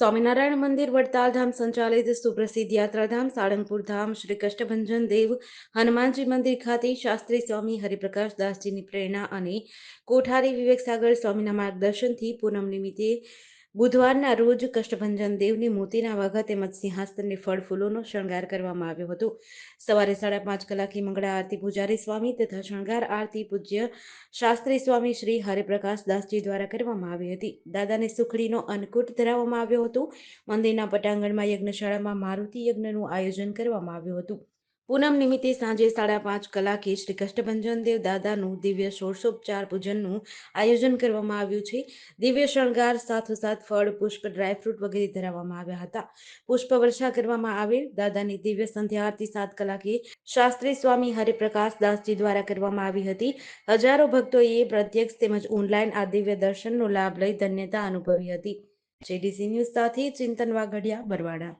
સ્વામિનારાયણ મંદિર વડતાલ ધામ સંચાલિત સુપ્રસિદ્ધ યાત્રાધામ સાળંગપુર ધામ શ્રી કષ્ટભંજન દેવ હનુમાનજી મંદિર ખાતે શાસ્ત્રી સ્વામી હરિપ્રકાશ દાસજીની પ્રેરણા અને કોઠારી વિવેક સાગર સ્વામીના માર્ગદર્શનથી પૂનમ નિમિત્તે બુધવારના રોજ કષ્ટભંજન દેવની મૂર્તિના વાઘા તેમજ સિંહાસનને ફળ ફૂલોનો શણગાર કરવામાં આવ્યો હતો. સવારે સાડા પાંચ કલાકે મંગળા આરતી પૂજારી સ્વામી તથા શણગાર આરતી પૂજ્ય શાસ્ત્રી સ્વામી શ્રી હરિપ્રકાશ દાસજી દ્વારા કરવામાં આવી હતી. દાદાને સુખડીનો અન્નકૂટ ધરાવવામાં આવ્યો હતો. મંદિરના પટાંગણમાં યજ્ઞશાળામાં મારુતિ યજ્ઞનું આયોજન કરવામાં આવ્યું હતું. પૂનમ નિમિત્તે સાંજે સાડા પાંચ કલાકે શ્રી કષ્ટભંજન દેવ દાદાનું દિવ્ય ષોડશોપચાર પૂજનનું આયોજન કરવામાં આવ્યું છે. દિવ્ય શણગાર, સાથોસાથ ફળ, પુષ્પ ડ્રાયફ્રૂટ વગેરે ધરાવવામાં આવ્યા હતા. પુષ્પ વર્ષા કરવામાં આવેલ. દાદાની દિવ્ય સંધ્યા આરતી સાત કલાકે શાસ્ત્રી સ્વામી હરિપ્રકાશ દાસજી દ્વારા કરવામાં આવી હતી. હજારો ભક્તોએ પ્રત્યક્ષ તેમજ ઓનલાઈન આ દિવ્ય દર્શનનો લાભ લઈ ધન્યતા અનુભવી હતી. જેડીસી ન્યૂઝ સાથે ચિંતન વાઘડિયા, બરવાડા.